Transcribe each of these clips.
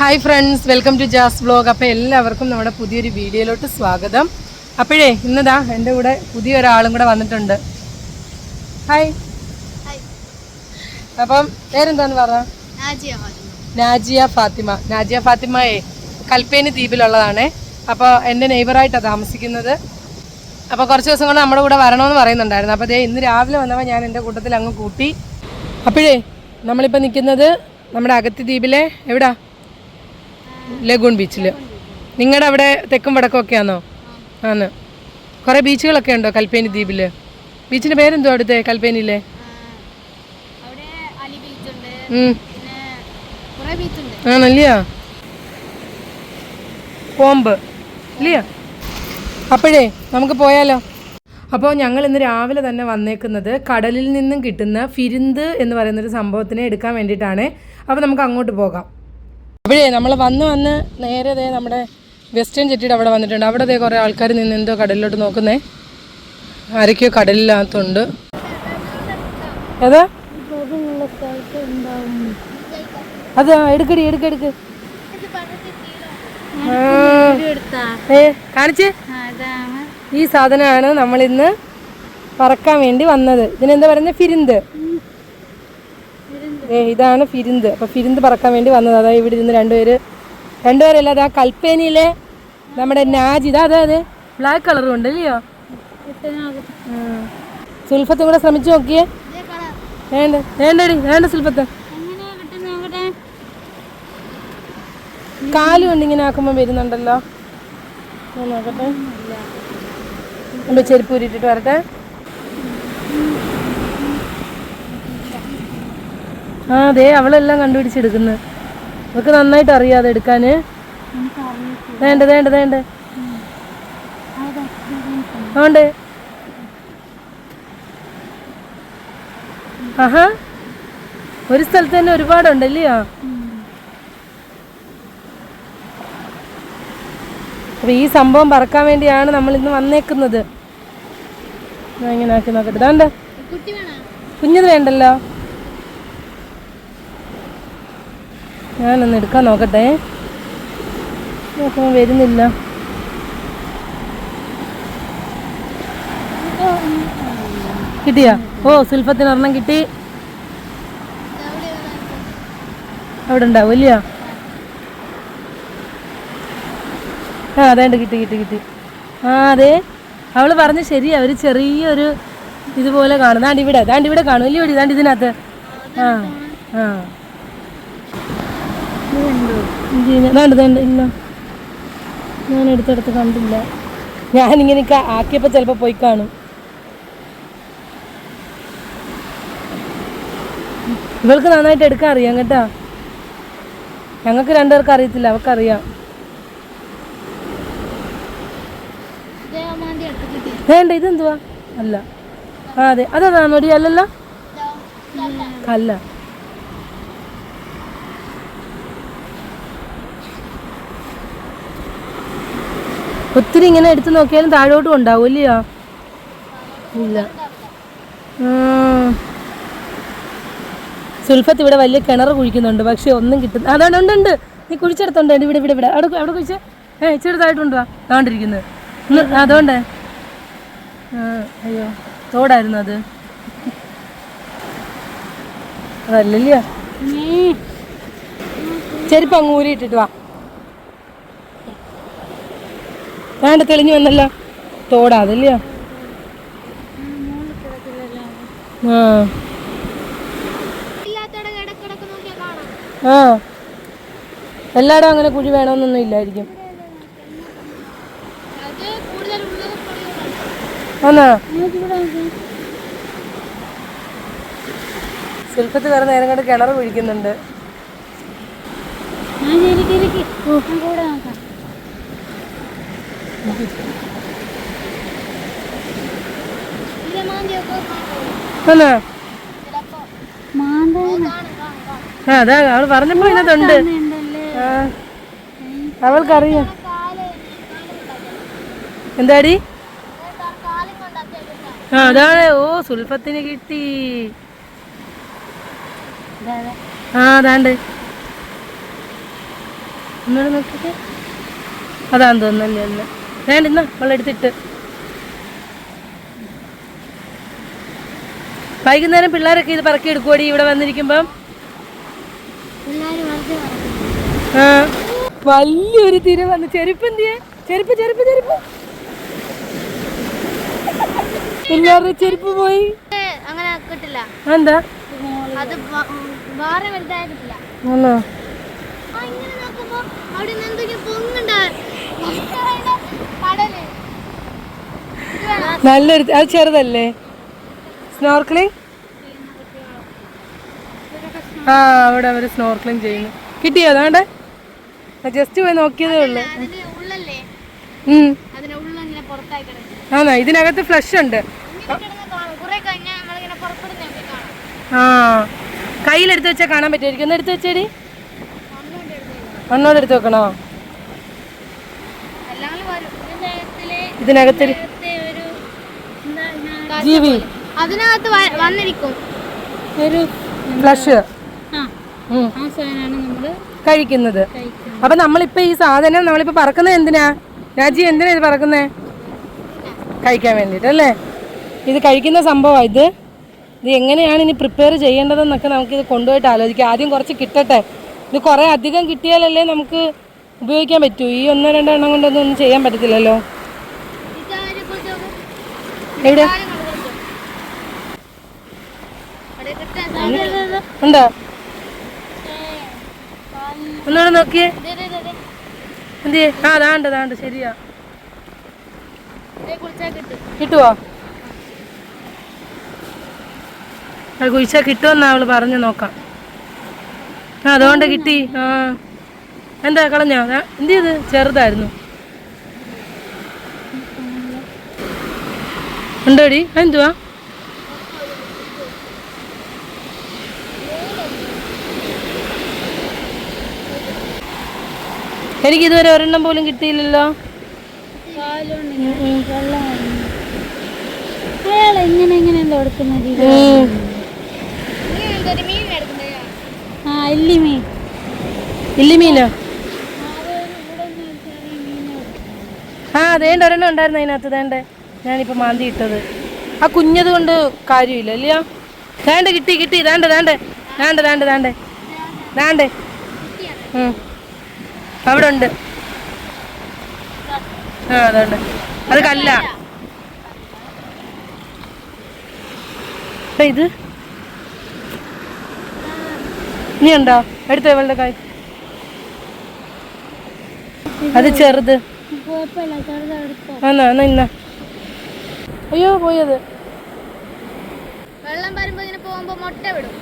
Hi friends welcome to Jas vlog അപ്പോൾ എല്ലാവർക്കും നമ്മുടെ പുതിയൊരു വീഡിയോയിലോട്ട് സ്വാഗതം. അപ്പോഴേ ഇന്നതാ എന്റെ കൂടെ പുതിയൊരാളും കൂടെ വന്നിട്ടുണ്ട്. ഹായ് അപ്പം പേരെന്താന്ന് പറ? നാജിയ ഫാത്തിമ. നാജിയ ഫാത്തിമയെ കൽപ്പേനി ദ്വീപിലുള്ളതാണ്. അപ്പോൾ എന്റെ നെയ്ബറായിട്ടാണ് താമസിക്കുന്നത്. അപ്പോൾ കുറച്ച് ദിവസം കൊണ്ട് നമ്മുടെ കൂടെ വരണമെന്ന് പറയുന്നുണ്ടായിരുന്നു. അപ്പോൾ ദേ ഇന്ന് രാവിലെ വന്നപ്പോൾ ഞാൻ എന്റെ കൂട്ടത്തിൽ അങ്ങ് കൂട്ടി. അപ്പോഴേ നമ്മളിപ്പോൾ നിൽക്കുന്നത് നമ്മുടെ അഗത്തി ദ്വീപിലെ എവിടാ? ലഗൂൺ ബീച്ചിൽ നിങ്ങളുടെ അവിടെ തെക്കും വടക്കും ഒക്കെ ആണോ ആന്ന്. കുറേ ബീച്ചുകളൊക്കെ ഉണ്ടോ കൽപ്പേനി ദ്വീപിൽ ബീച്ചിന്റെ പേരെന്തോ അവിടുത്തെ കൽപ്പേനിയിലെ? ആണല്ലയോ? കോമ്പ് ഇല്ലയോ? അപ്പോഴേ നമുക്ക് പോയാലോ? അപ്പോൾ ഞങ്ങൾ ഇന്ന് രാവിലെ തന്നെ വന്നേക്കുന്നത് കടലിൽ നിന്നും കിട്ടുന്ന ഫിരിന്ത് എന്ന് പറയുന്നൊരു സംഭവത്തിനെ എടുക്കാൻ വേണ്ടിയിട്ടാണ്. അപ്പോൾ നമുക്ക് അങ്ങോട്ട് പോകാം. അപ്പോഴേ നമ്മൾ വന്ന് വന്ന് നേരെ ദേ നമ്മുടെ വെസ്റ്റേൺ ചെട്ടിയുടെ അവിടെ വന്നിട്ടുണ്ട്. അവിടെ ദേ കുറേ ആൾക്കാർ നിന്ന് എന്തോ കടലിലോട്ട് നോക്കുന്നേ. ആരൊക്കെയോ കടലിനകത്തുണ്ട്. ഏതാ? അതാ എടുക്കടി എടുക്കെടുക്ക് കാണിച്ച്? ഈ സാധനമാണ് നമ്മൾ ഇന്ന് പറക്കാൻ വേണ്ടി വന്നത്. ഇതിനെന്താ പറയുന്നത് ഫിരിന്ത്. ഇതാണ് ഫിരിന്ത്. അപ്പോൾ ഫിരിന്ത് പറക്കാൻ വേണ്ടി വന്നത്. അതായത് ഇവിടെ ഇരുന്ന് രണ്ടുപേര് രണ്ടുപേരല്ല അതാ കൽപ്പേനിയിലെ നമ്മുടെ നാജിത ഇതാ അതെ അതെ ബ്ലാക്ക് കളറും ഉണ്ട് അല്ലയോ സുൽഫത്തും കൂടെ ശ്രമിച്ചു നോക്കിയേ. വേണ്ട വേണ്ടടി വേണ്ട സുൽഫത്ത്. ഉണ്ട് കാൽ കൊണ്ട് ഇങ്ങനെ ആക്കുമ്പോൾ വരുന്നുണ്ടല്ലോ. നോക്കട്ടെ. ചെരുപ്പ് ഊരിട്ടിട്ട് വരട്ടെ. ആ അതെ അവളെല്ലാം കണ്ടുപിടിച്ചെടുക്കുന്നു. അവൾക്ക് നന്നായിട്ട് അറിയാതെ എടുക്കാന്. വേണ്ട വേണ്ട വേണ്ട. അതുകൊണ്ട് ആഹാ. ഒരു സ്ഥലത്ത് തന്നെ ഒരുപാടുണ്ടല്ലയോ അപ്പൊ ഈ സംഭവം പറക്കാൻ വേണ്ടിയാണ് നമ്മൾ ഇന്ന് വന്നേക്കുന്നത്. ഇങ്ങനെ ആക്കി നോക്കട്ടെ. ഇതാണ്ട് കുഞ്ഞത് വേണ്ടല്ലോ. ഞാനൊന്ന് എടുക്കാൻ നോക്കട്ടെ. നോക്കുമ്പോൾ വരുന്നില്ല. കിട്ടിയാ? ഓ സുൽഫത്തിന് ഒരെണ്ണം കിട്ടി. അവിടെ ഉണ്ടാവും ഇല്ല ആ അതേണ്ട് കിട്ടി കിട്ടി കിട്ടി. ആ അതെ. അവൾ പറഞ്ഞ ശരിയാ. ഒരു ചെറിയൊരു ഇതുപോലെ കാണും. ദാണ്ട് ഇവിടെ ദാണ്ട് ഇവിടെ കാണും. ഇല്ലേ ഇവിടെ ദാണ്ട് ഇതിനകത്ത്. ആ ആ. ദാണ്ട് ഇല്ല ഞാൻ എടുത്തെടുത്ത് കണ്ടില്ല. ഞാനിങ്ങനെ ആക്കിയപ്പോൾ ചിലപ്പോൾ പോയി കാണും. ഇവൾക്ക് നന്നായിട്ട് എടുക്കാൻ അറിയാം കേട്ടാ. ഞങ്ങൾക്ക് രണ്ടുപേർക്ക് അറിയത്തില്ല അവൾക്കറിയാം. വേണ്ട ഇതെന്തുവാ? അല്ല. ആ അതെ. അതാ നൊടി അല്ലല്ലോ? അല്ല. ഒത്തിരി ഇങ്ങനെ എടുത്തു നോക്കിയാലും താഴോട്ടും ഉണ്ടാവും ഇല്ലയോ? ഇല്ല. സുൽഫത്ത് ഇവിടെ വലിയ കിണർ കുഴിക്കുന്നുണ്ട് പക്ഷെ ഒന്നും കിട്ടുന്ന അതാണ് ഉണ്ട് ഉണ്ട്. നീ കുഴിച്ചെടുത്തുണ്ട് ഇവിടെ ഇവിടെ ഇവിടെ. അവിടെ അവിടെ കുഴിച്ച്. ഏ ചെറുതായിട്ടുണ്ടോ താണ്ടിരിക്കുന്നത് അതുകൊണ്ടേ. അയ്യോ തോടായിരുന്നു അത്. അതല്ലല്ലോ ചെരുപ്പ് അങ്ങ് ഊരിയിട്ടിട്ട് വാ. വേണ്ട തെളിഞ്ഞു വന്നല്ലോ. തോടാ അതല്ലയോ ആ. ആ. എല്ലായിടും അങ്ങനെ കുഴി വേണമെന്നൊന്നും ഇല്ലായിരിക്കും. ഇവിടെ ശില്പത്ത് വേറെ നേരം കണ്ട് കിണർ കുഴിക്കുന്നുണ്ട് ഞാൻ ഇരിക്കി ഇരിക്കി കൂടെ നോക്കാം ഇല്ല മാന്തിയൊക്കെ ആന്നാ ചിലപ്പോ മാന്ത ആ അതാ അവൾ പറഞ്ഞപ്പോ ഇതിനകത്തുണ്ട്. അവൾക്കറിയാം. എന്താടി? ആ അതാണ്. ഓ സുൽഫത്തിന് കിട്ടി. ആ അതാണ്ട്. ഒന്നുകൂടെ നോക്കിയിട്ട് അതാന്ന് തോന്നുന്നല്ലേ അല്ല വേണ്ട വെള്ളെടുത്തിട്ട് വൈകുന്നേരം പിള്ളേരൊക്കെ ഇത് പറക്കി എടുക്കുവാടി ഇവിടെ വന്നിരിക്കുമ്പം. ആ വലിയൊരു തിര വന്ന് ചെരുപ്പ് എന്തിയെ? ചെരുപ്പ് ചെരുപ്പ് ചെരുപ്പ്. പിള്ളേരുടെ ചെരുപ്പ് പോയി. അങ്ങനെ കിട്ടില്ല. എന്താ? അത് വേറെ ആണോ? നോക്കുമ്പോ അവിടെ എന്തെങ്കിലും നല്ലൊരു അത് ചെറുതല്ലേ? സ്നോർക്ലിംഗ് ആ അവിടെ അവർ സ്നോർക്ലിംഗ് ചെയ്യുന്നു. കിട്ടിയോ അതാണ്ട് ജസ്റ്റ് പോയി നോക്കിയതേ ഉള്ളു. ആണോ? ഇതിനകത്ത് ഫ്ലഷ് ഉണ്ട്. ആ. കയ്യിലെടുത്ത് വെച്ചാൽ കാണാൻ പറ്റുമായിരിക്കും. ഒന്ന് എടുത്ത് വെച്ചേടി. എടുത്ത് വെക്കണോ എല്ലാം വരും ഇതിന്റെ അകത്തിൽ ഇതിനകത്ത് ജീവി. അതിനകത്ത് വന്നിരിക്കും. ഒരു ഫ്ലഷ്. കഴിക്കുന്നത്. അപ്പൊ നമ്മളിപ്പോ ഈ സാധനം നമ്മളിപ്പോ പറക്കുന്നത് എന്തിനാ? രാജി എന്തിനാ ഇത് പറക്കുന്നേ? കഴിക്കാൻ വേണ്ടിട്ട് അല്ലേ ഇത് കഴിക്കുന്ന സംഭവമാണ് ഇത്. ഇത് എങ്ങനെയാണ് ഇനി പ്രിപ്പയർ ചെയ്യേണ്ടതെന്നൊക്കെ നമുക്ക് ഇത് കൊണ്ടുപോയിട്ട് ആലോചിക്കാം. ആദ്യം കുറച്ച് കിട്ടട്ടെ. ഇത് കുറേ അധികം കിട്ടിയാലല്ലേ നമുക്ക് ഉപയോഗിക്കാൻ പറ്റൂ. ഈ ഒന്നോ രണ്ടോ എണ്ണം കൊണ്ടൊന്നും ഒന്നും ചെയ്യാൻ പറ്റത്തില്ലല്ലോ. എവിടെ? ഉണ്ടോ? ഒന്നുകൂടെ നോക്കിയേ. എന്തിയേ? ആ അതാണ്ട് അതാണ്ട് ശരിയാ. കിട്ടുവോ? അത് കുഴിച്ചാൽ കിട്ടുമെന്നാ അവൾ പറഞ്ഞു നോക്കാം. ആ അതുകൊണ്ട് കിട്ടി. ആ. എന്താ കളഞ്ഞോ? എന്ത് ചെയ്ത് ചെറുതായിരുന്നു. ഉണ്ടോടി? എന്തുവാ എനിക്ക് ഇതുവരെ ഒരെണ്ണം പോലും കിട്ടിയില്ലല്ലോ. അയാൾ എങ്ങനെ എങ്ങനെ എന്തോ ആ ഇല്ലി മീൻ. ഇല്ലി മീനോ? ആ അതേണ്ട ഒരെണ്ണം ഉണ്ടായിരുന്നു അതിനകത്ത് വേണ്ടേ ഞാനിപ്പോൾ മാന്തി ഇട്ടത്. ആ കുഞ്ഞത് കൊണ്ട് കാര്യമില്ല ഇല്ലയോ? വേണ്ട കിട്ടി കിട്ടി വേണ്ട വേണ്ട വേണ്ട വേണ്ട വേണ്ടേ വേണ്ടേ. അവിടെ ഉണ്ട്. ആ അതുണ്ട്. അത് കല്ല. ഇത്. നീ ഉണ്ടോ എടുത്തോ ഇവളുടെ കായ് അത് ചെറുത്. എന്നാ എന്നാ ഇന്ന. അയ്യോ പോയത്. വെള്ളം വരുമ്പോ ഇങ്ങനെ പോകുമ്പോ മുട്ട വിടും.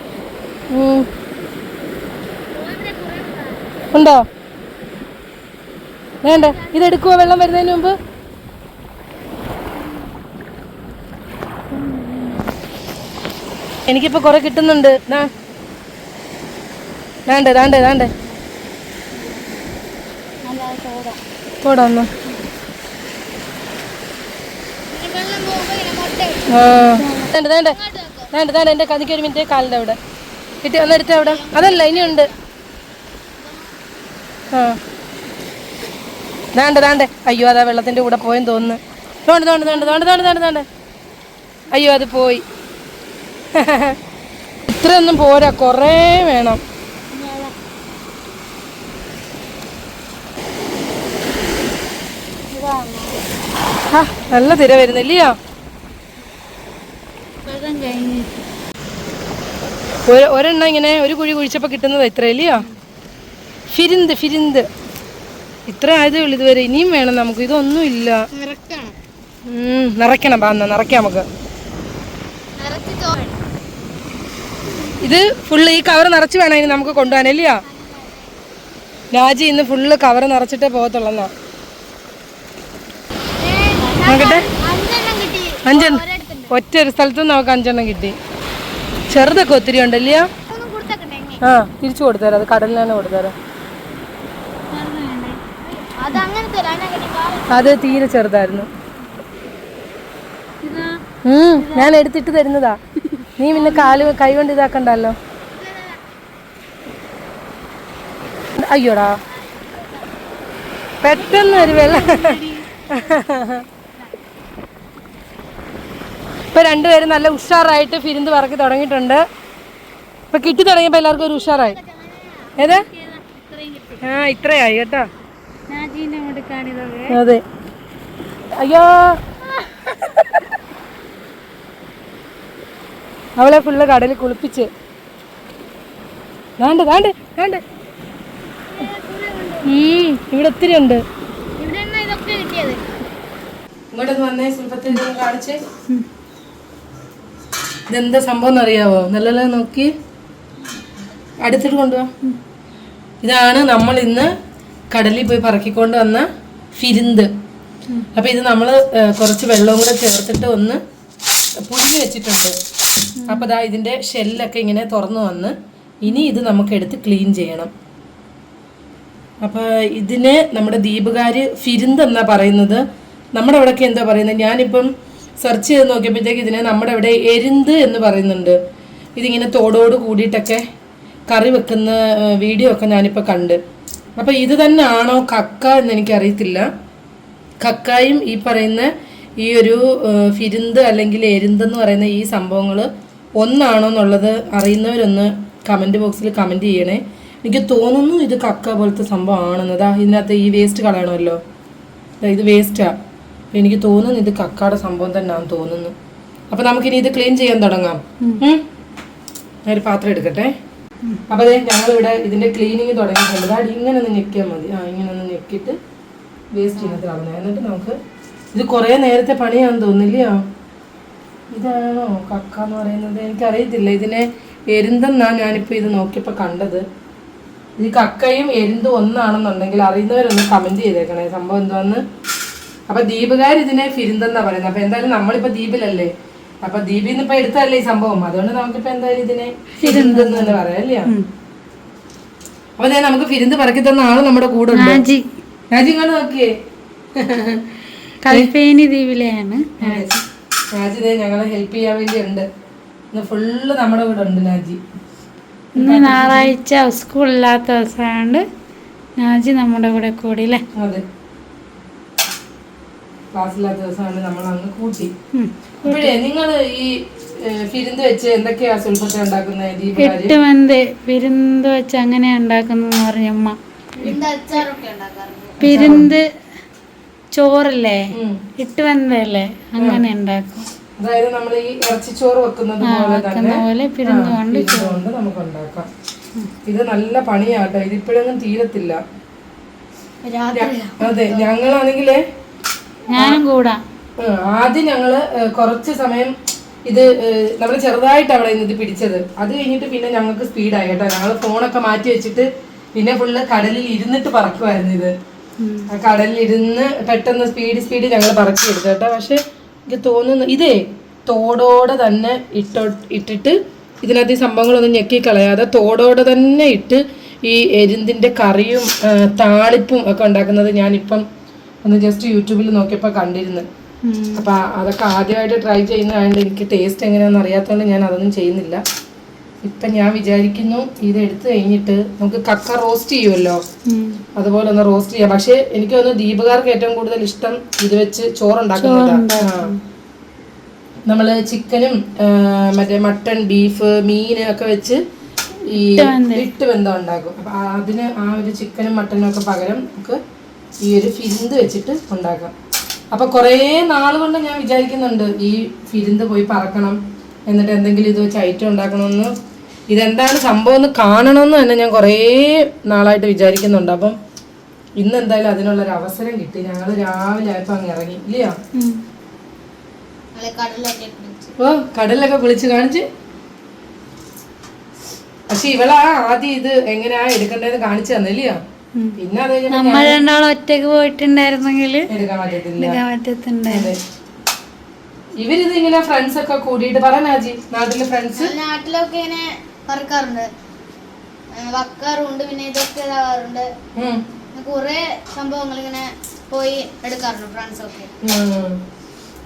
ഉണ്ടോ? വേണ്ട. ഇതെടുക്കുവോ വെള്ളം വരുന്നതിന് മുമ്പ്? എനിക്കിപ്പോ കൊറേ കിട്ടുന്നുണ്ട്. വേണ്ടേ വേണ്ടേ വേണ്ടേ കൂടെ ഒന്ന് ഇങ്ങനെ വെള്ളം പോകുമ്പോ ഇങ്ങനെ മുട്ട വിടും ആ വേണ്ട വേണ്ട. വേണ്ട വേണ്ട എന്റെ കതിക്ക് ഒരു മിനിറ്റ് കാലിന്റെ അവിടെ. കിട്ടി ഒന്ന് അവിടെ. അതല്ല ഇനിയുണ്ട്. ആ. വേണ്ട വേണ്ട അയ്യോ അതാ വെള്ളത്തിന്റെ കൂടെ പോയെന്ന് തോന്നുന്നു. തോണ്ട് തോണ്ട് തോണ്ട് തോണ്ട് തോണ്ട് തോണ്ട് തോണ്ട് അയ്യോ അത് പോയി. ഇത്രയൊന്നും പോരാ കുറേ വേണം. ആ നല്ല തിര വരുന്നില്ലയോ വെള്ളം കഴിഞ്ഞു ഒരു ഒരെണ്ണം ഇങ്ങനെ ഒരു കുഴി കുഴിച്ചപ്പോൾ കിട്ടുന്നത് ഇത്ര ഇല്ലയോ? ഫിരിന്ത് ഫിരിന്ത്. ഇത്ര ആയതേ ഉള്ളൂ ഇതുവരെ. ഇനിയും വേണം നമുക്ക്. ഇതൊന്നും ഇല്ല. നിറയ്ക്കണം. പാന്ന നിറയ്ക്കാം നമുക്ക്. ഇത് ഫുള്ള് ഈ കവർ നിറച്ച് വേണം ഇനി നമുക്ക് കൊണ്ടുപോകാൻ ഇല്ലയോ? രാജി ഇന്ന് ഫുള്ള് കവർ നിറച്ചിട്ടേ പോകത്തുള്ളന്നാ. നോക്കട്ടെ. അഞ്ചെണ്ണം ഒറ്റ ഒരു സ്ഥലത്ത് നമുക്ക് അഞ്ചെണ്ണം കിട്ടി. ചെറുതൊക്കെ ഒത്തിരി ഇനി? ആ തിരിച്ചു കൊടുത്തരാം. അത് കടലിൽ തന്നെ കാറ് അത് തീരെ ചെറുതായിരുന്നു. ഞാൻ എടുത്തിട്ട് തരുന്നതാ. നീ പിന്നെ കാൽ കൈ കൊണ്ട് ഇതാക്കണ്ടല്ലോ. അയ്യോടാ. പെട്ടെന്ന് ഒരു വെള്ളം ഇപ്പൊ രണ്ടുപേരും നല്ല ഉഷാറായിട്ട് ഫിരിന്ത് പറക്കി തുടങ്ങിയിട്ടുണ്ട്. ഇപ്പൊ കിട്ടി തുടങ്ങിയപ്പോൾ എല്ലാവർക്കും ഒരു ഉഷാറായി. ഏത്? ആ ഇത്രയായി കേട്ടോ. അതെ. അയ്യോ. അവളെ ഫുള്ള് കടലിൽ കുളിപ്പിച്ച്. വേണ്ട വേണ്ട വേണ്ട ഈ ഇവിടെ ഒത്തിരി ഉണ്ട്. ഇങ്ങോട്ടൊന്ന് വന്നേ സുൽഭത്തിൽ കാണിച്ച്. കാണിച്ചേ ഇതെന്താ സംഭവം എന്നറിയാവോ? നല്ല നോക്കി. അടുത്തിട്ട് കൊണ്ടുപോവാ ഇതാണ് നമ്മൾ ഇന്ന് കടലിൽ പോയി പറക്കിക്കൊണ്ട് വന്ന ഫിരിന്ത്. അപ്പൊ ഇത് നമ്മൾ കുറച്ച് വെള്ളവും കൂടെ ചേർത്തിട്ട് ഒന്ന് പുഴുങ്ങി വെച്ചിട്ടുണ്ട്. അപ്പൊ ദാ ഇതിന്റെ ഷെല്ലൊക്കെ ഇങ്ങനെ തുറന്നു വന്ന് ഇനി ഇത് നമുക്ക് എടുത്ത് ക്ലീൻ ചെയ്യണം. അപ്പൊ ഇതിനെ നമ്മുടെ ദീപകാര് ഫിരിന്ത് എന്നാ പറയുന്നത്. നമ്മുടെ അവിടെയൊക്കെ എന്താ പറയുന്നത്? ഞാനിപ്പം സെർച്ച് ചെയ്ത് നോക്കിയപ്പോഴത്തേക്ക് ഇതിനെ നമ്മുടെ ഇവിടെ എരിന്ത് എന്ന് പറയുന്നുണ്ട്. ഇതിങ്ങനെ തോടോട് കൂടിയിട്ടൊക്കെ കറി വെക്കുന്ന വീഡിയോ ഒക്കെ ഞാനിപ്പോൾ കണ്ട്. അപ്പോൾ ഇത് തന്നെ ആണോ കക്ക എന്ന് എനിക്കറിയത്തില്ല. കക്കായും ഈ പറയുന്ന ഈ ഒരു ഫിരുന്ത് അല്ലെങ്കിൽ എരിന്ത് എന്ന് പറയുന്ന ഈ സംഭവങ്ങൾ ഒന്നാണോ എന്നുള്ളത് അറിയുന്നവരൊന്ന് കമന്റ് ബോക്സിൽ കമന്റ് ചെയ്യണേ. എനിക്ക് തോന്നുന്നു ഇത് കക്ക പോലത്തെ സംഭവം ആണെന്ന് ദാ ഇതിനകത്ത് ഈ വേസ്റ്റ് കളയണമല്ലോ ഇത് വേസ്റ്റാ അപ്പം എനിക്ക് തോന്നുന്നു ഇത് കക്കാടെ സംഭവം തന്നെയാണെന്ന് തോന്നുന്നു. അപ്പം നമുക്കിനി ഇത് ക്ലീൻ ചെയ്യാൻ തുടങ്ങാം? ഞാനൊരു പാത്രം എടുക്കട്ടെ. അപ്പോൾ അതെ ഞങ്ങളിവിടെ ഇതിന്റെ ക്ലീനിങ് തുടങ്ങിയിട്ടുണ്ട്. ദാ ഇങ്ങനെ ഒന്ന് ഞെക്കിയാൽ മതി. ആ ഇങ്ങനെ ഒന്ന് ഞെക്കിയിട്ട് വേസ്റ്റ് ഇതിനകത്ത് കളഞ്ഞ. എന്നിട്ട് നമുക്ക് ഇത് കുറേ നേരത്തെ പണിയാണെന്ന് തോന്നില്ലയോ ഇതാണോ കക്ക എന്ന് പറയുന്നത്? എനിക്കറിയത്തില്ല. ഇതിനെ എരുന്തെന്നാണ് ഞാനിപ്പോൾ ഇത് നോക്കിയപ്പോൾ കണ്ടത്. ഈ കക്കയും എരുന്തും ഒന്നാണെന്നുണ്ടെങ്കിൽ അറിയുന്നവരൊന്ന് കമന്റ് ചെയ്തേക്കണേ. സംഭവം എന്താന്ന് അപ്പൊ ദീപുകാർ ഇതിനെ ഫിരിന്തെന്നാ പറയുന്നത്. അപ്പൊ എന്തായാലും നമ്മളിപ്പോ ദ്വീപിലല്ലേ അപ്പൊ ദ്വീപിൽ നിന്ന് ഇപ്പൊ എടുത്തല്ലേ ഈ സംഭവം? അതുകൊണ്ട് നമുക്കിപ്പോ എന്തായാലും ഇതിനെ ഫിരിന്തെന്ന് തന്നെ പറയാം അല്ലേ? അപ്പൊ ഞാൻ നമുക്ക് ഫിരിന്ത് പറക്കി തന്ന ആൾ നമ്മുടെ കൂടെ ഉണ്ട്. രാജി ഇങ്ങോട്ട് നോക്കിയേ. കൽപ്പേനി ദ്വീപിലെയാണ് രാജിനെ ഞങ്ങളെ ഹെൽപ്പ് ചെയ്യാൻ വേണ്ടി ഉണ്ട് ഇന്ന് ഫുള്ള് നമ്മുടെ കൂടെ ഉണ്ട് രാജി ഇന്ന് ഞായറാഴ്ച സ്കൂളില്ലാത്ത ദിവസമായതുകൊണ്ട് നാജി നമ്മുടെ കൂടെ കൂടി അല്ലേ? അതെ. ക്ലാസ്സില്ലാത്ത ദിവസമാണ് നമ്മൾ അങ്ങ് കൂട്ടി. ഉം. അപ്പോഴേ നിങ്ങൾ ഈ ഏഹ്, ഫിരിന്ത് വെച്ച് എന്തൊക്കെയാ സുൽഭത്തെ ഉണ്ടാക്കുന്നത് എട്ട് മന്ത് പിരുന്ത് വെച്ച് അങ്ങനെ ഉണ്ടാക്കുന്നതെന്ന് പറഞ്ഞമ്മ പിരുന്ത് ചോറല്ലേ. ഇട്ട് വന്നതല്ലേ അങ്ങനെ ഉണ്ടാക്കും. അതായത് നമ്മൾ ഈ ഇറച്ചിച്ചോറ് വെക്കുന്നത് പോലെ തന്നെ. പിരുന്ത് കൊണ്ട് നമുക്ക് ഉണ്ടാക്കാം. ഇത് നല്ല പണിയാട്ടോ. ഇതിപ്പോഴൊന്നും ഇപ്പോഴൊന്നും തീരത്തില്ല അതെ ഞങ്ങളാണെങ്കിലേ ഞാനും കൂടാ. ആദ്യം ഞങ്ങൾ കുറച്ച് സമയം ഇത് നമ്മൾ ചെറുതായിട്ട് അവിടെ നിന്ന് ഇത് പിടിച്ചത്. അത് കഴിഞ്ഞിട്ട് പിന്നെ ഞങ്ങൾക്ക് സ്പീഡായി കേട്ടോ. ഞങ്ങൾ ഫോണൊക്കെ മാറ്റി വെച്ചിട്ട് പിന്നെ ഫുള്ള് കടലിൽ ഇരുന്നിട്ട് പറക്കുമായിരുന്നു ഇത്. ആ കടലിൽ ഇരുന്ന് പെട്ടെന്ന് സ്പീഡ് സ്പീഡ് ഞങ്ങൾ പറക്കിയെടുത്തു കേട്ടോ. പക്ഷെ എനിക്ക് തോന്നുന്നു ഇതേ തോടോടെ തന്നെ ഇട്ടോ ഇട്ടിട്ട് ഇതിനകത്ത് ഈ സംഭവങ്ങളൊന്നും ഞെക്കി കളയാതെ തോടോടെ തന്നെ ഇട്ട് ഈ എരിന്തിന്റെ കറിയും താളിപ്പും ഒക്കെ ഉണ്ടാക്കുന്നത് ഞാനിപ്പം ഒന്ന് ജസ്റ്റ് യൂട്യൂബിൽ നോക്കിയപ്പോൾ കണ്ടിരുന്നു. അപ്പം അതൊക്കെ ആദ്യമായിട്ട് ട്രൈ ചെയ്യുന്നതായതുകൊണ്ട് എനിക്ക് ടേസ്റ്റ് എങ്ങനെയാണെന്ന് അറിയാത്തതുകൊണ്ട് ഞാൻ അതൊന്നും ചെയ്യുന്നില്ല. ഇപ്പൊ ഞാൻ വിചാരിക്കുന്നു ഇത് എടുത്തു കഴിഞ്ഞിട്ട് നമുക്ക് കക്ക റോസ്റ്റ് ചെയ്യുമല്ലോ അതുപോലെ ഒന്ന് റോസ്റ്റ് ചെയ്യാം. പക്ഷേ എനിക്ക് തോന്നുന്നു ദീപകാർക്ക് ഏറ്റവും കൂടുതൽ ഇഷ്ടം ഇത് വെച്ച് ചോറുണ്ടാക്കുന്നുണ്ട് നമ്മൾ ചിക്കനും മറ്റേ മട്ടൺ ബീഫ് മീൻ ഒക്കെ വെച്ച് ഈ ഇട്ട് ബന്ധം ഉണ്ടാക്കും. അപ്പൊ അതിന് ആ ഒരു ചിക്കനും മട്ടനും ഒക്കെ പകരം നമുക്ക് ഈ ഒരു ഫിരിന്ത് വെച്ചിട്ട് ഉണ്ടാക്കാം. അപ്പൊ കുറേ നാൾ കൊണ്ട് ഞാൻ വിചാരിക്കുന്നുണ്ട് ഈ ഫിരിന്ത് പോയി പറക്കണം എന്നിട്ട് എന്തെങ്കിലും ഇത് വെച്ച് ഐറ്റം ഉണ്ടാക്കണമെന്ന് ഇതെന്താണ് സംഭവം എന്ന് കാണണമെന്ന് തന്നെ ഞാൻ കുറേ നാളായിട്ട് വിചാരിക്കുന്നുണ്ട്. അപ്പം ഇന്ന് എന്തായാലും അതിനുള്ള ഒരു അവസരം കിട്ടി. ഞങ്ങൾ രാവിലെ ആയപ്പോൾ അങ്ങ് ഇറങ്ങി. ഇല്ലയോ? ഓ കടലിലൊക്കെ വിളിച്ച് കാണിച്ച്. പക്ഷെ ഇവളാ ആദ്യം ഇത് എങ്ങനെയാ എടുക്കേണ്ടതെന്ന് കാണിച്ചു തന്നില്ലയോ പിന്നെ അത് കഴിഞ്ഞപ്പോ നമ്മൾ രണ്ടാളും ഒറ്റയ്ക്ക് പോയിട്ടുണ്ടായിരുന്നെങ്കിൽ എടുക്കാൻ പറ്റത്തില്ല. എടുക്കാൻ പറ്റത്തുണ്ടായിരുന്നു. അതെ. ഇവരിത് ഇങ്ങനെ ഫ്രണ്ട്സ് ഒക്കെ കൂടിയിട്ട് പറഞ്ഞാജി നാട്ടിലെ ഫ്രണ്ട്സ് നാട്ടിലൊക്കെ ഇങ്ങനെ പറക്കാറുണ്ട്. വക്കാറുണ്ട് പിന്നെ ഇതൊക്കെ ഇതാവാറുണ്ട്. കുറെ സംഭവങ്ങൾ ഇങ്ങനെ പോയി എടുക്കാറുണ്ട് ഫ്രണ്ട്സ് ഒക്കെ.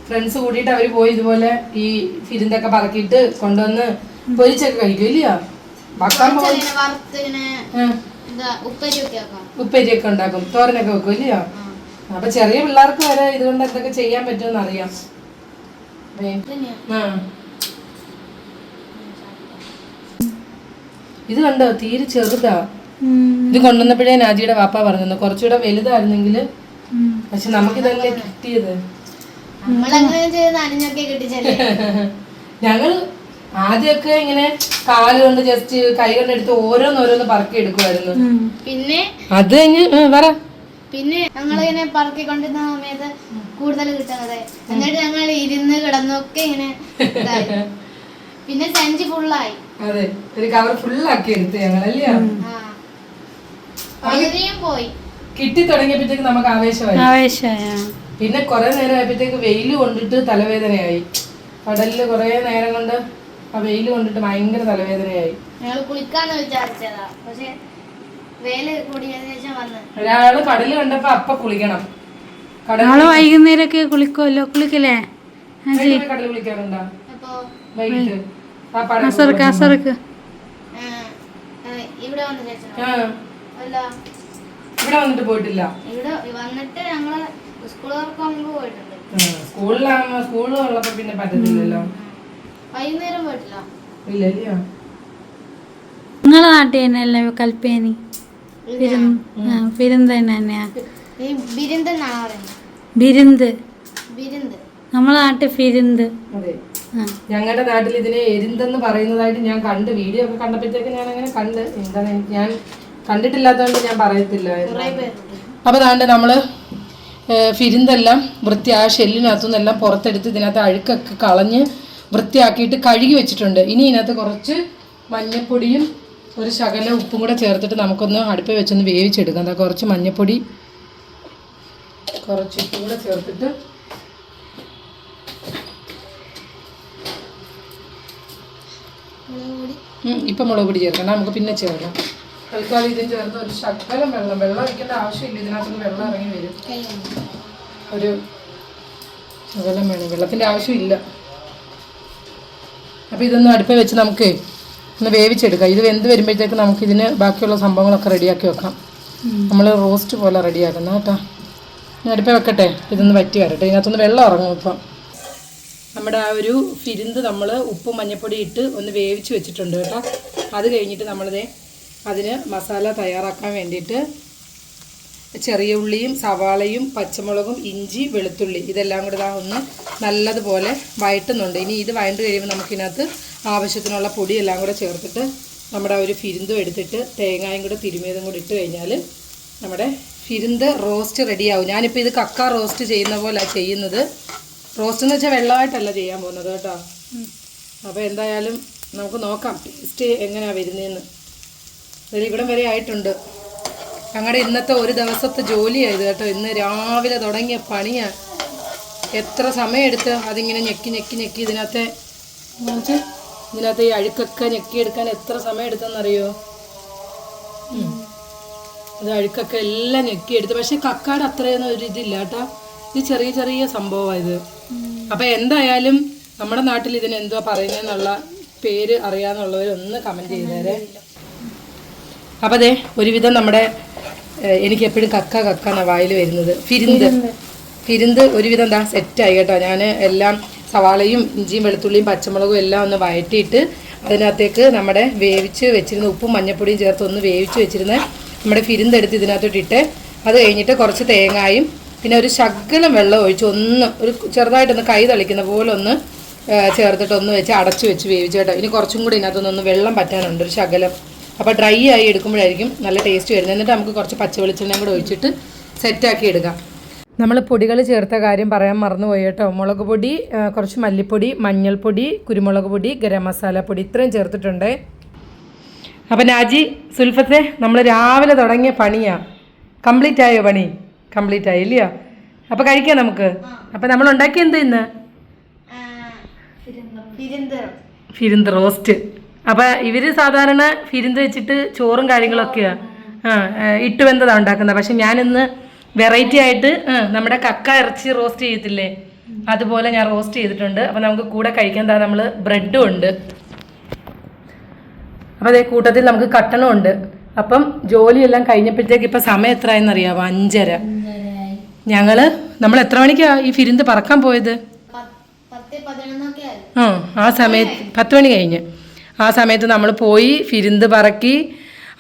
ഫ്രണ്ട്സ് കൂടിയിട്ട് അവർ പോയി ഇതുപോലെ ഈ ഫിരിന്തൊക്കെ പറക്കിയിട്ട് കൊണ്ടുവന്ന് പൊരിച്ചൊക്കെ കഴിക്കും ഇല്ലയോ? വക്കാൻ പോയി ഇങ്ങനെ വറുത്ത് ഇങ്ങനെ ഉപ്പരിയൊക്കെ ഉണ്ടാക്കും. തോരനൊക്കെ വെക്കും ഇല്ലയോ? അപ്പൊ ചെറിയ പിള്ളേർക്ക് വരെ ഇതുകൊണ്ട് എന്തൊക്കെ ചെയ്യാൻ പറ്റുമെന്ന് അറിയാം. ആ. ഇത് കണ്ടോ? തീരെ ചെറുതാ. ഇത് കൊണ്ടുവന്നപ്പോഴേ നാജിയുടെ വാപ്പ പറഞ്ഞു കുറച്ചുകൂടെ വലുതായിരുന്നെങ്കിൽ പക്ഷെ നമുക്കിതല്ലേ കിട്ടിയത്. നമ്മളങ്ങനെ ഞങ്ങൾ ആദ്യമൊക്കെ ഇങ്ങനെ കാൽ കൊണ്ട് ജസ്റ്റ് കൈ കൊണ്ട് എടുത്ത് ഓരോന്നോരോന്ന് പറക്കി എടുക്കുമായിരുന്നു പിന്നെ? അത് കഴിഞ്ഞ് പറ. പിന്നെ ഞങ്ങളിങ്ങനെ പറക്കിക്കൊണ്ടിരുന്ന സമയത്ത് കൂടുതൽ കിട്ടുന്നത്. എന്നിട്ട് ഞങ്ങൾ ഇരുന്ന് കിടന്നൊക്കെ ഇങ്ങനെ പിന്നെ സഞ്ചി ഫുള്ളായി അതെ ഒരു കവർ ഫുള്ളാക്കി എടുത്ത് ഞങ്ങളല്ലേ? പോയി. കിട്ടി തുടങ്ങിയപ്പോഴത്തേക്ക് നമുക്ക് ആവേശമായി. ആവേശമായ പിന്നെ കുറെ നേരം ആയപ്പോഴത്തേക്ക് വെയിൽ കൊണ്ടിട്ട് തലവേദനയായി. കടലിൽ കുറെ നേരം കൊണ്ട് ആ വെയിൽ കൊണ്ടിട്ട് ഭയങ്കര തലവേദനയായി. ഞങ്ങൾ കുളിക്കാന്ന് വിചാരിച്ചതാ. പക്ഷെ വേൽ കൂടിയതിനു ശേഷം വന്ന്. ഒരാൾ കടൽ കണ്ടപ്പോ അപ്പ കുളിക്കണം. കടല നാളെ വൈകുന്നേരമൊക്കെ കുളിക്കുമല്ലോ കുളിക്കല്ലേ? കടൽ കുളിക്കാറുണ്ടോ? അപ്പോ വൈകിട്ട്. ആ പടം അസർക്ക് അസർക്ക് ആ, ആ, ഇവിടെ വന്ന് ചേച്ചനോ ആ. അല്ല ഇവിടെ വന്നിട്ട് പോയിട്ടില്ല. ഇവിടെ വന്നിട്ട് ഞങ്ങൾ സ്കൂൾ തുറക്കുമ്പോ പോയിട്ടുണ്ട്. സ്കൂളിലാകുമ്പോ സ്കൂളിൽ ഉള്ളപ്പോ പിന്നെ പറ്റത്തില്ലല്ലോ. വൈകുന്നേരം പോയിട്ടില്ല. ഇല്ല ഇല്ലയോ? നിങ്ങളെ നാട്ടിൽ തന്നെയല്ലേ കൽപ്പേനി? തന്നെ തന്നെയാ. ബിരുന്ത് നമ്മളെ നാട്ടിൽ ഫിരുന്ത് അതെ. ഞങ്ങളുടെ നാട്ടിൽ ഇതിനെ എരിന്തെന്ന് പറയുന്നതായിട്ട് ഞാൻ കണ്ട് വീഡിയോ ഒക്കെ കണ്ടപ്പോഴത്തേക്ക് ഞാൻ അങ്ങനെ കണ്ട് എന്താണ് ഞാൻ കണ്ടിട്ടില്ലാത്തതുകൊണ്ട് ഞാൻ പറയത്തില്ല അപ്പോൾ താണ്ട് നമ്മൾ ഫിരിന്തെല്ലാം വൃത്തി ആ ഷെല്ലിനകത്തുനിന്നെല്ലാം പുറത്തെടുത്ത് ഇതിനകത്ത് അഴുക്കൊക്കെ കളഞ്ഞ് വൃത്തിയാക്കിയിട്ട് കഴുകി വെച്ചിട്ടുണ്ട്. ഇനി ഇതിനകത്ത് കുറച്ച് മഞ്ഞപ്പൊടിയും ഒരു ശകല ഉപ്പും കൂടെ ചേർത്തിട്ട് നമുക്കൊന്ന് അടുപ്പ് വെച്ചൊന്ന് വേവിച്ചെടുക്കാം. എന്താ കുറച്ച് മഞ്ഞപ്പൊടി കുറച്ച് ഉപ്പും കൂടെ ചേർത്തിട്ട് ഇപ്പം മുളക് പൊടി ചേർക്കണം നമുക്ക് പിന്നെ ചേർക്കാം. തൽക്കാലം ഇതിന് ചേർത്ത് ഒരു ശകലം വെള്ളം വെള്ളം ഒഴിക്കേണ്ട ആവശ്യമില്ല. ഇതിനകത്തുനിന്ന് വെള്ളം ഇറങ്ങി വരും. ഒരു ശകലം വേണം. വെള്ളത്തിന്റെ ആവശ്യമില്ല. അപ്പോൾ ഇതൊന്ന് അടുപ്പിൽ വെച്ച് നമുക്ക് ഒന്ന് വേവിച്ചെടുക്കാം. ഇത് വെന്ത് വരുമ്പോഴത്തേക്ക് നമുക്ക് ഇതിന് ബാക്കിയുള്ള സംഭവങ്ങളൊക്കെ റെഡിയാക്കി വെക്കാം. നമ്മൾ റോസ്റ്റ് പോലെ റെഡിയാക്കുന്ന കേട്ടോ. ഞാൻ അടുപ്പിൽ വെക്കട്ടെ? ഇതൊന്ന് വറ്റി വരട്ടെ. ഇതിനകത്തൊന്ന് വെള്ളം ഇറങ്ങും ഇപ്പം. നമ്മുടെ ആ ഒരു ഫിരിന്ത് നമ്മൾ ഉപ്പും മഞ്ഞപ്പൊടി ഇട്ട് ഒന്ന് വേവിച്ച് വെച്ചിട്ടുണ്ട് കേട്ടോ. അത് കഴിഞ്ഞിട്ട് നമ്മളിതേ അതിന് മസാല തയ്യാറാക്കാൻ വേണ്ടിയിട്ട് ചെറിയ ഉള്ളിയും സവാളയും പച്ചമുളകും ഇഞ്ചി വെളുത്തുള്ളി. ഇതെല്ലാം കൂടെ ഇതാ ഒന്ന് നല്ലതുപോലെ വഴറ്റുന്നുണ്ട് ഇനി ഇത് വഴണ്ട് കഴിയുമ്പോൾ നമുക്കിതിനകത്ത് ആവശ്യത്തിനുള്ള പൊടി എല്ലാം കൂടെ ചേർത്തിട്ട് നമ്മുടെ ആ ഒരു ഫിരിന്തും എടുത്തിട്ട് തേങ്ങായും കൂടെ തിരുമിയതും കൂടി ഇട്ട് കഴിഞ്ഞാൽ നമ്മുടെ ഫിരിന്ത് റോസ്റ്റ് റെഡിയാവും. ഞാനിപ്പോൾ ഇത് കക്ക റോസ്റ്റ് ചെയ്യുന്ന പോലെ ചെയ്യുന്നത്. റോസ്റ്റ് എന്ന് വെച്ചാൽ വെള്ളമായിട്ടല്ല ചെയ്യാൻ പോകുന്നത് കേട്ടോ. അപ്പോൾ എന്തായാലും നമുക്ക് നോക്കാം ടേസ്റ്റ് എങ്ങനെയാണ് വരുന്നതെന്ന് ഇതിൽ ഇവിടം വരെ ആയിട്ടുണ്ട്. ഞങ്ങളുടെ ഇന്നത്തെ ഒരു ദിവസത്തെ ജോലിയായത് കേട്ടോ. ഇന്ന് രാവിലെ തുടങ്ങിയ പണിയാണ് എത്ര സമയമെടുത്ത് അതിങ്ങനെ ഞെക്കി ഞെക്കി ഞെക്കി ഇതിനകത്തെ എന്നുവെച്ചാ ഇതിനകത്ത് ഈ അഴുക്കൊക്കെ ഞെക്കിയെടുക്കാൻ എത്ര സമയം എടുത്തെന്നറിയോ ഉം. ഇത് അഴുക്കൊക്കെ എല്ലാം ഞെക്കിയെടുത്ത്. പക്ഷെ കക്കാട് അത്രയൊന്നും ഒരു ഇതില്ല കേട്ടോ. ഇത് ചെറിയ ചെറിയ സംഭവമാണ് ഇത്. അപ്പം എന്തായാലും നമ്മുടെ നാട്ടിൽ ഇതിന് എന്തുവാ പറയുന്നതെന്നുള്ള പേര് അറിയാന്നുള്ളവരൊന്ന് കമന്റ് ചെയ്തേരെ. അപ്പം ഒരുവിധം നമ്മുടെ എനിക്ക് എപ്പോഴും കക്ക കക്ക എന്നാ വായിൽ വരുന്നത്. ഫിരിന്ത്. ഫിരിന്ത്. ഒരുവിധം എന്താ സെറ്റായി കേട്ടോ. ഞാൻ എല്ലാം സവാളയും ഇഞ്ചിയും വെളുത്തുള്ളിയും പച്ചമുളകും എല്ലാം ഒന്ന് വഴറ്റിയിട്ട് അതിനകത്തേക്ക് നമ്മുടെ വേവിച്ച് വെച്ചിരുന്ന ഉപ്പും മഞ്ഞപ്പൊടിയും ചേർത്ത് ഒന്ന് വേവിച്ച് വെച്ചിരുന്ന നമ്മുടെ ഫിരിന്ത് എടുത്ത് ഇതിനകത്തോട്ട് ഇട്ട് അത് കഴിഞ്ഞിട്ട് കുറച്ച് തേങ്ങായും പിന്നെ ഒരു ശകലം വെള്ളം ഒഴിച്ച് ഒന്ന് ഒരു ചെറുതായിട്ടൊന്ന് കൈ തളിക്കുന്ന പോലെ ഒന്ന് ചേർത്തിട്ടൊന്ന് ചേർത്തിട്ട് ഒന്ന് വെച്ച് അടച്ചു വെച്ച് വേവിച്ച് കേട്ടോ. ഇനി കുറച്ചും കൂടി ഇതിനകത്തൊന്നൊന്ന് വെള്ളം പറ്റാനുണ്ട് ഒരു ശകലം. അപ്പോൾ ഡ്രൈ ആയി എടുക്കുമ്പോഴായിരിക്കും നല്ല ടേസ്റ്റ് വരുന്നത്. എന്നിട്ട് നമുക്ക് കുറച്ച് പച്ച വെളിച്ചെണ്ണയും കൂടെ ഒഴിച്ചിട്ട് സെറ്റാക്കി എടുക്കാം. നമ്മൾ പൊടികൾ ചേർത്ത കാര്യം പറയാൻ മറന്നുപോയി കേട്ടോ. മുളക് പൊടി കുറച്ച് മല്ലിപ്പൊടി മഞ്ഞൾപ്പൊടി കുരുമുളക് പൊടി ഗരം മസാല പൊടി ഇത്രയും ചേർത്തിട്ടുണ്ട്. അപ്പം നാജി സുൽഫത്തെ നമ്മൾ രാവിലെ തുടങ്ങിയ പണിയാണ് കംപ്ലീറ്റ് ആയോ പണി? കംപ്ലീറ്റ് ആയി ഇല്ലയോ? അപ്പോൾ കഴിക്കാം നമുക്ക്. അപ്പം നമ്മൾ ഉണ്ടാക്കിയ എന്ത് ഇന്ന്? ഫിരിന്ത് റോസ്റ്റ്. അപ്പം ഇവർ സാധാരണ ഫിരിന്ത് വെച്ചിട്ട് ചോറും കാര്യങ്ങളൊക്കെയാണ് ആ, ഇട്ട് വെന്തതാണ് ഉണ്ടാക്കുന്നത്. പക്ഷെ ഞാനിന്ന് വെറൈറ്റി ആയിട്ട് നമ്മുടെ കക്ക ഇറച്ചി റോസ്റ്റ് ചെയ്യത്തില്ലേ? അതുപോലെ ഞാൻ റോസ്റ്റ് ചെയ്തിട്ടുണ്ട്. അപ്പം നമുക്ക് കൂടെ കഴിക്കാൻ താ നമ്മൾ ബ്രെഡും ഉണ്ട്. അപ്പോൾ അതേ കൂട്ടത്തിൽ നമുക്ക് കട്ടണും ഉണ്ട്. അപ്പം ജോലിയെല്ലാം കഴിഞ്ഞപ്പോഴത്തേക്ക് ഇപ്പം സമയം എത്രയെന്ന് അറിയാവോ അഞ്ചര ഞങ്ങൾ നമ്മൾ എത്ര മണിക്കാ ഈ ഫിരിന്ത് പറക്കാൻ പോയത്? ആ സമയത്ത് പത്ത് മണി കഴിഞ്ഞ്. ആ സമയത്ത് നമ്മൾ പോയി ഫിരിന്ത് പറക്കി.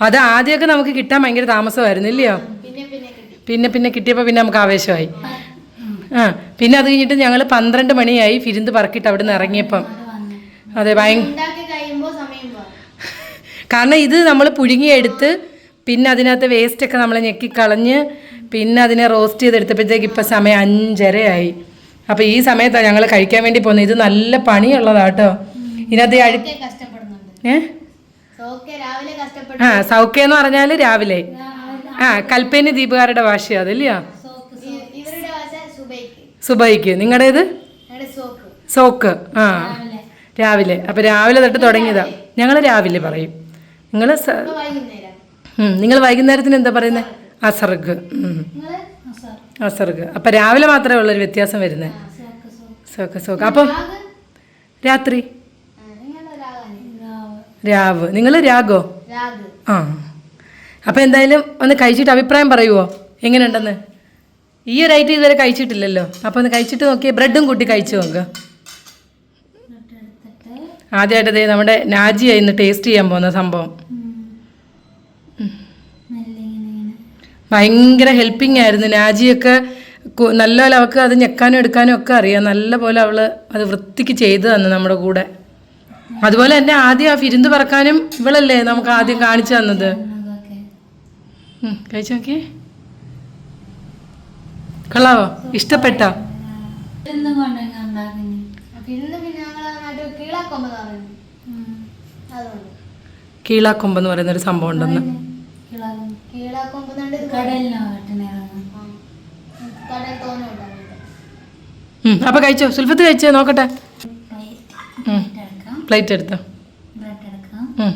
അത് ആദ്യമൊക്കെ നമുക്ക് കിട്ടാൻ ഭയങ്കര താമസമായിരുന്നു ഇല്ലയോ? പിന്നെ പിന്നെ കിട്ടി. പിന്നെ പിന്നെ കിട്ടിയപ്പോൾ പിന്നെ നമുക്ക് ആവേശമായി. ആ പിന്നെ അത് കഴിഞ്ഞിട്ട് ഞങ്ങൾ പന്ത്രണ്ട് മണിയായി ഫിരിന്ത് പറക്കിയിട്ട് അവിടെ നിന്ന് ഇറങ്ങിയപ്പം അതെ കാരണം ഇത് നമ്മൾ പുഴുങ്ങിയെടുത്ത് പിന്നെ അതിനകത്ത് വേസ്റ്റൊക്കെ നമ്മൾ ഞെക്കിക്കളഞ്ഞ് പിന്നെ അതിനെ റോസ്റ്റ് ചെയ്തെടുത്തപ്പോഴത്തേക്ക് ഇപ്പം സമയം അഞ്ചരയായി. അപ്പോൾ ഈ സമയത്താണ് ഞങ്ങൾ കഴിക്കാൻ വേണ്ടി പോകുന്നത്. ഇത് നല്ല പണിയുള്ളതാട്ടോ ഇതിനകത്ത് അഴുക്ക് ഏ? ആ സൗഖ്യ എന്ന് പറഞ്ഞാൽ രാവിലെ. ആ കൽപ്പേനി ദീപുകാരുടെ ഭാഷ അതല്ലയോ സുബൈക്ക്. നിങ്ങളുടേത്? സോക്ക്. ആ. രാവിലെ. അപ്പോൾ രാവിലെ തൊട്ട് തുടങ്ങിയതാ. ഞങ്ങൾ രാവിലെ പറയും. നിങ്ങൾ നിങ്ങൾ വൈകുന്നേരത്തിന് എന്താ പറയുന്നത് അസർഗ് അസർഗ് അപ്പൊ അപ്പം രാവിലെ മാത്രമേ ഉള്ളൊരു വ്യത്യാസം വരുന്നത് സോക്ക് സോക്ക്. അപ്പം രാത്രി? രാവ്. നിങ്ങൾ രാഗോ? ആ. അപ്പോൾ എന്തായാലും ഒന്ന് കഴിച്ചിട്ട് അഭിപ്രായം പറയുമോ എങ്ങനെയുണ്ടെന്ന്? ഈ ഒരു ഐറ്റം ഇതുവരെ കഴിച്ചിട്ടില്ലല്ലോ. അപ്പോൾ ഒന്ന് കഴിച്ചിട്ട് നോക്കിയേ ബ്രെഡും കൂട്ടി കഴിച്ചു നോക്കുക ആദ്യമായിട്ട് ദേ നമ്മുടെ നാജിയായി ഇന്ന് ടേസ്റ്റ് ചെയ്യാൻ പോകുന്ന സംഭവം. ഭയങ്കര ഹെൽപ്പിംഗ് ആയിരുന്നു. നാജിയൊക്കെ നല്ലപോലെ അവൾക്ക് അത് ഞെക്കാനും എടുക്കാനും ഒക്കെ അറിയാം. നല്ലപോലെ അവൾ അവൾ അത് വൃത്തിക്ക് ചെയ്തു തന്നു നമ്മുടെ കൂടെ. അതുപോലെ തന്നെ ആദ്യം ആ വിരുന്ന് പറക്കാനും ഇവളല്ലേ നമുക്ക് ആദ്യം കാണിച്ചു തന്നത്. ഉം, കഴിച്ചു നോക്കിയേ. കൊള്ളാവോ? ഇഷ്ടപ്പെട്ടോ. കീളാക്കൊമ്പ് എന്ന് പറയുന്ന. ഒരു സംഭവം ഉണ്ടെന്ന്. അപ്പൊ കഴിച്ചോ? സുൽഫത്ത് കഴിച്ചോ? നോക്കട്ടെ. പ്ലേറ്റ് എടുത്തോ? ഉം.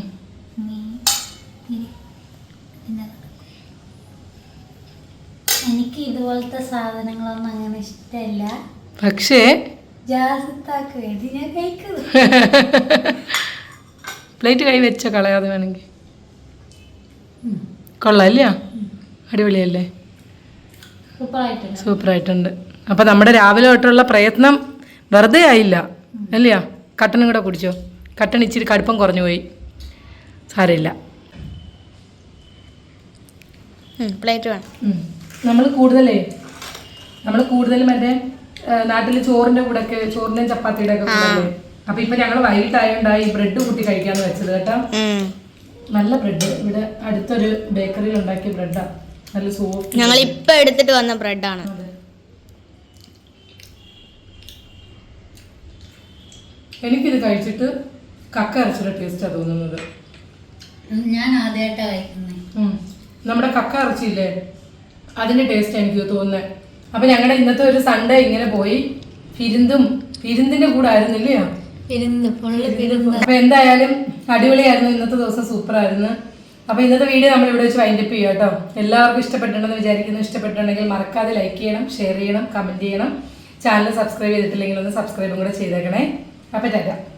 എനിക്ക് ഇതുപോലത്തെ സാധനങ്ങളൊന്നും അങ്ങനെ ഇഷ്ടമല്ല പക്ഷേ ജാസത്താക്ക് വേണ്ടി ഞാൻ കഴിക്കുന്നു. പ്ലേറ്റ് കൈ വെച്ച കളയാതെ വേണമെങ്കിൽ. കൊള്ളാം അടിപൊളിയല്ലേ? സൂപ്പറായിട്ടുണ്ട്. സൂപ്പറായിട്ടുണ്ട്. അപ്പോൾ നമ്മുടെ രാവിലെ തൊട്ടുള്ള പ്രയത്നം വെറുതെ ആയില്ല അല്ലയോ? കട്ടനും കൂടെ കുടിച്ചോ. കട്ടൻ ഇച്ചിരി കടുപ്പം കുറഞ്ഞു പോയി. സാരമില്ല. പ്ലേറ്റ് വേണം. നമ്മൾ കൂടുതലേ നമ്മൾ കൂടുതൽ മറ്റേ നാട്ടിൽ ചോറിന്റെ കൂടെ ഒക്കെ ചോറിന്റെയും ചപ്പാത്തിയുടെ ഒക്കെ കൂടെ അപ്പൊ ഇപ്പൊ ഞങ്ങൾ വൈകിട്ടായോണ്ടായി ബ്രെഡ് കൂട്ടി കഴിക്കാന്ന് വെച്ചത് കേട്ടോ. നല്ല ബ്രെഡ്. ഇവിടെ അടുത്തൊരു ബേക്കറിയിൽ ഉണ്ടാക്കിയ ബ്രെഡാ. നല്ല സോഫ്റ്റ് ഞങ്ങൾ ഇപ്പൊ എടുത്തിട്ട് വന്ന ബ്രെഡാണ്. എനിക്കിത് കഴിച്ചിട്ട് കക്ക ഇറച്ചിയുടെ ടേസ്റ്റാണ് തോന്നുന്നത്. ഞാൻ ആദ്യമായിട്ടാണ് കഴിക്കുന്നത്. നമ്മുടെ കക്ക ഇറച്ചിയില്ലേ? അതിന്റെ ടേസ്റ്റ് എനിക്ക് തോന്നുന്നത് അപ്പൊ ഞങ്ങളുടെ ഇന്നത്തെ ഒരു സൺഡേ ഇങ്ങനെ പോയി. ഫിരിന്തും ഫിരിന്തിന്റെ കൂടെ ആയിരുന്നില്ലയോ പിരുന്ന് അപ്പൊ എന്തായാലും അടിപൊളിയായിരുന്നു. ഇന്നത്തെ ദിവസം സൂപ്പർ ആയിരുന്നു അപ്പൊ ഇന്നത്തെ വീഡിയോ നമ്മൾ ഇവിടെ വെച്ച് വൈൻഡപ്പ് ചെയ്യാം കേട്ടോ. എല്ലാവർക്കും ഇഷ്ടപ്പെട്ടുണ്ടെന്ന് വിചാരിക്കുന്നു. ഇഷ്ടപ്പെട്ടുണ്ടെങ്കിൽ മറക്കാതെ ലൈക്ക് ചെയ്യണം ഷെയർ ചെയ്യണം കമന്റ് ചെയ്യണം. ചാനൽ സബ്സ്ക്രൈബ് ചെയ്തിട്ടില്ലെങ്കിൽ ഒന്ന് സബ്സ്ക്രൈബും കൂടെ ചെയ്തേക്കണേ. അപ്പൊ ടാറ്റ